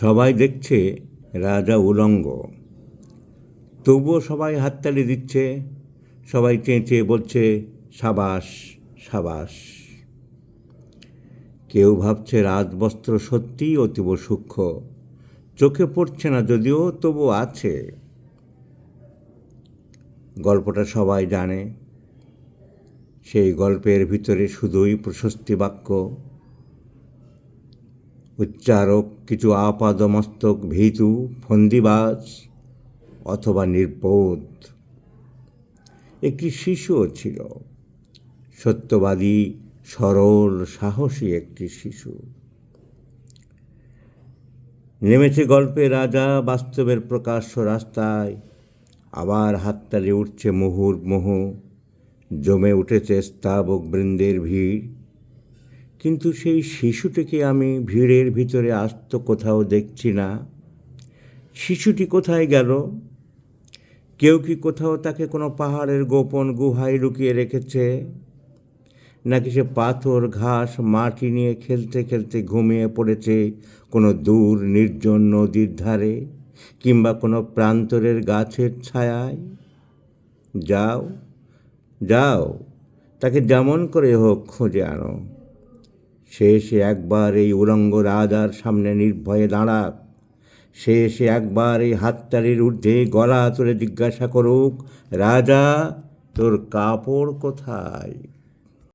সবাই দেখছে রাজা উলঙ্গ। তবুও সবাই হাততালি দিচ্ছে, সবাই চেঁচিয়ে বলছে, সাবাস সাবাস। কেউ ভাবছে রাজবস্ত্র সত্যিই অতীব সূক্ষ্ম, চোখে পড়ছে না যদিও তবু আছে। গল্পটা সবাই জানে, সেই গল্পের ভিতরে শুধুই প্রশস্তি বাক্য। উচ্চারক কিছু আপাদমস্তক, ভীতু, ফন্দিবাজ অথবা নির্বোধ। একটি শিশুও ছিল। সত্যবাদী, সরল, সাহসী একটি শিশু। নেমেছে গল্পে রাজা, বাস্তবের প্রকাশ্য রাস্তায়। আবার হাততালি উঠছে মুহুর্মুহু। জমে উঠেছে স্তাবক বৃন্দের ভিড়। কিন্তু সেই শিশুটিকে আমি ভিড়ের ভিতরে আস্ত কোথাও দেখছি না। শিশুটি কোথায় গেল? কেউ কি কোথাও তাকে কোনো পাহাড়ের গোপন গুহায় লুকিয়ে রেখেছে? নাকি সে পাথর, ঘাস, মাটি নিয়ে খেলতে খেলতে ঘুমিয়ে পড়েছে কোনো দূর নির্জন নদীর ধারে কিংবা কোনো প্রান্তরের গাছের ছায়ায়? যাও যাও, তাকে যেমন করে হোক খুঁজে আনো। সে এসে একবার এই উলঙ্গ রাজার সামনে নির্ভয়ে দাঁড়াক সে এসে একবার এই হাততালির ঊর্ধ্বে গলা তুলে জিজ্ঞাসা করুক, রাজা, তোর কাপড় কোথায়?